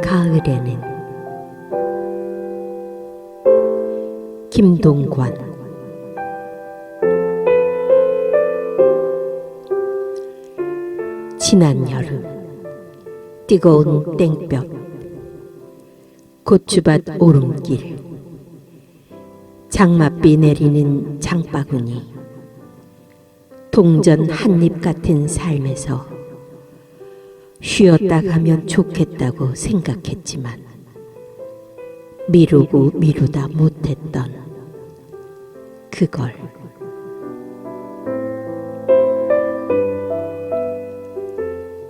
가을에는 김동관. 지난 여름 뜨거운 땡볕 고추밭 오름길 장맛비 내리는 장바구니 동전 한 입 같은 삶에서 쉬었다 가면 좋겠다고 생각했지만 미루고 미루다 못했던 그걸.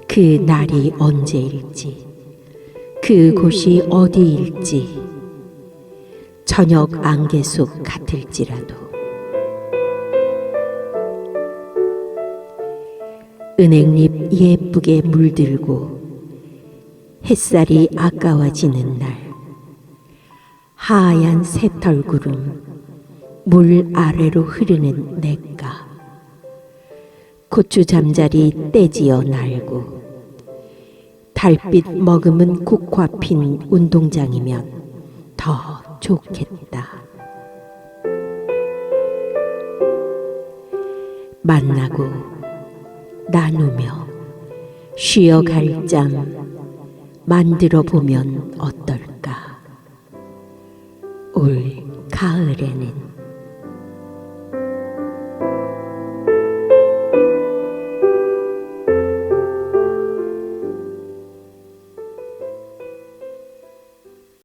그 날이 언제일지 그 곳이 어디일지 저녁 안개 속 같을지라도 은행잎 예쁘게 물들고 햇살이 아까워지는 날 하얀 새털구름 물 아래로 흐르는 냇가 고추 잠자리 떼지어 날고 달빛 머금은 국화 핀 운동장이면 더 좋겠다. 만나고 나누며 쉬어갈 짬 만들어 보면 어떨까? 올 가을에는